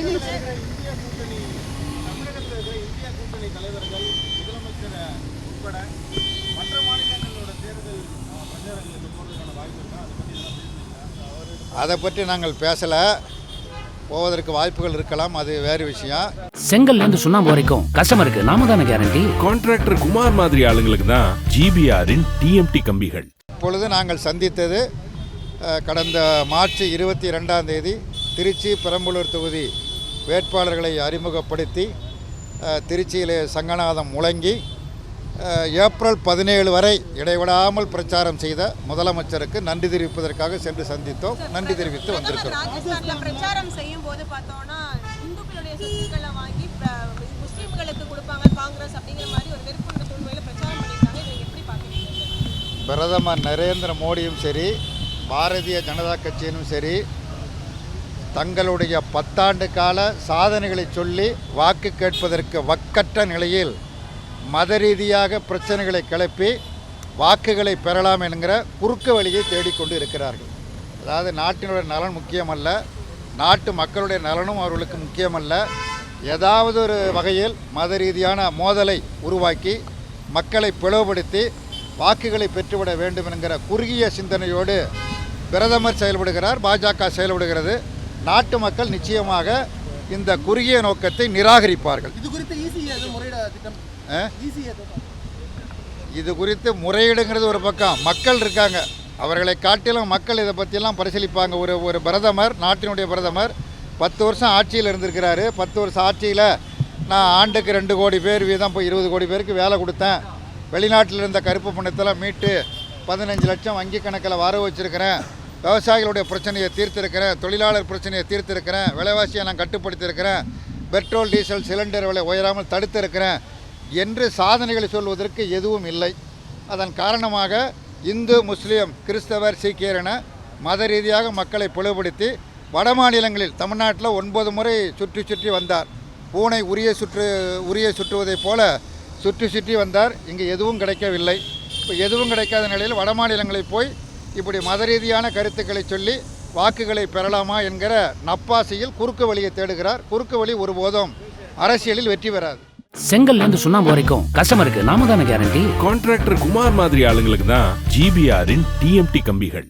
India கூட்டணி தமிழகத்தில் இருக்கிற இந்தியா கூட்டணி தலைவர்கள் முதலமைச்சர் உட்பட மற்ற மாநிலங்களோட தேர்தல் அஹ், பிரச்சாரங்களுக்கு போகிறதுக்கான வாய்ப்பு இருக்கா அதை பற்றி எல்லாம் பேசுறீங்களா அவர் அதை பற்றி நாங்கள் பேசலை. போவதற்கு வாய்ப்புகள் இருக்கலாம் அது வேறு விஷயம். செங்கல்ல இருந்து சுண்ணாம்பு வரைக்கும் கஸ்டமருக்கு நாம தானே கேரண்டி கான்ட்ராக்டர் குமார் மாதிரி ஆளுங்களுக்கு தான் ஜிபிஆரின் டிஎம்டி கம்பிகள். இப்பொழுது நாங்கள் சந்தித்தது கடந்த மார்ச் இருபத்தி ரெண்டாம் தேதி திருச்சி பெரம்பலூர் தொகுதி வேட்பாளர்களை அறிமுகப்படுத்தி திருச்சியிலே சங்கநாதம் முழங்கி ஏப்ரல் பதினேழு வரை இடைவிடாமல் பிரச்சாரம் செய்த முதலமைச்சருக்கு நன்றி தெரிவிப்பதற்காக சென்று சந்தித்தோம். நன்றி தெரிவித்து வந்திருக்கிறோம். பிரச்சாரம் செய்யும் போது பார்த்தோம்னா இந்துக்களுடைய சொத்துக்களை வாங்கி முஸ்லிம்களுக்கு கொடுப்பாங்க காங்கிரஸ் அப்படிங்கிற மாதிரி ஒரு வெறுப்புள்ள சூழ்நிலையில பிரச்சாரம் பண்ணியிருக்காங்க. இதை எப்படி பாக்குறீங்க பிரதமர் நரேந்திர மோடியும் சரி பாரதிய ஜனதா கட்சியினும் சரி தங்களுடைய பத்தாண்டு கால சாதனைகளை சொல்லி வாக்கு கேட்பதற்கு வக்கற்ற நிலையில் மத ரீதியாக பிரச்சனைகளை கிளப்பி வாக்குகளை பெறலாம் என்கிற குறுக்கு வழியை தேடிக்கொண்டு இருக்கிறார்கள். அதாவது நாட்டினுடைய நலன் முக்கியமல்ல நாட்டு மக்களுடைய நலனும் அவர்களுக்கு முக்கியமல்ல. ஏதாவது ஒரு வகையில் மத ரீதியான மோதலை உருவாக்கி மக்களை பிளவுபடுத்தி வாக்குகளை பெற்றுவிட வேண்டும் என்கிற குறுகிய சிந்தனையோடு பிரதமர் செயல்படுகிறார் பாஜக செயல்படுகிறது. நாட்டு மக்கள் நிச்சயமாக இந்த குறுகிய நோக்கத்தை நிராகரிப்பார்கள். இது குறித்து ஆ? ஈஸி இது குறித்து முறையீடுங்கிறது ஒரு பக்கம். மக்கள் இருக்காங்க. அவர்களை காட்டிலும் மக்கள் இதை பற்றியெல்லாம் பரிசீலிப்பாங்க. ஒரு ஒரு பிரதமர் நாட்டினுடைய பிரதமர் பத்து வருஷம் ஆட்சியில் இருந்திருக்கிறாரு. பத்து வருஷம் ஆட்சியில் நான் ஆண்டுக்கு ரெண்டு கோடி பேர் வீதம் இப்போ இருபது கோடி பேருக்கு வேலை கொடுத்தேன். வெளிநாட்டில் இருந்த கருப்பு பணத்தெல்லாம் மீட்டு பதினஞ்சு லட்சம் வங்கி கணக்கில் வர வச்சுருக்கிறேன். விவசாயிகளுடைய பிரச்சனையை தீர்த்திருக்கிறேன் தொழிலாளர் பிரச்சனையை தீர்த்திருக்கிறேன் விலைவாசியை நான் கட்டுப்படுத்தியிருக்கிறேன் பெட்ரோல் டீசல் சிலிண்டர் விலை உயராமல் தடுத்திருக்கிறேன் என்று சாதனைகளை சொல்வதற்கு எதுவும் இல்லை. அதன் காரணமாக இந்து முஸ்லீம் கிறிஸ்தவர் சீக்கியர் என மத ரீதியாக மக்களை பிளவுபடுத்தி வட மாநிலங்களில் தமிழ்நாட்டில் ஒன்பது முறை சுற்றி சுற்றி வந்தார். பூனை உரிய சுற்று உரிய சுற்றுவதைப் போல சுற்றி சுற்றி வந்தார். இங்கே எதுவும் கிடைக்கவில்லை. இப்போ எதுவும் கிடைக்காத நிலையில் வட மாநிலங்களில் போய் இப்படி மத ரீதியான கருத்துக்களை சொல்லி வாக்குகளை பெறலாமா என்கிற நப்பாசையில் குறுக்கு வழியை தேடுகிறார். குறுக்கு வழி ஒருபோதும் அரசியலில் வெற்றி பெறாது. செங்கல்ல இருந்து சுண்ணாம்பு வரைக்கும் கஸ்டமருக்கு நாம தானே கேரண்டி கான்ட்ராக்டர் குமார் மாதிரி ஆளுங்களுக்கு தான் ஜிபிஆரின் டிஎம்டி கம்பிகள்.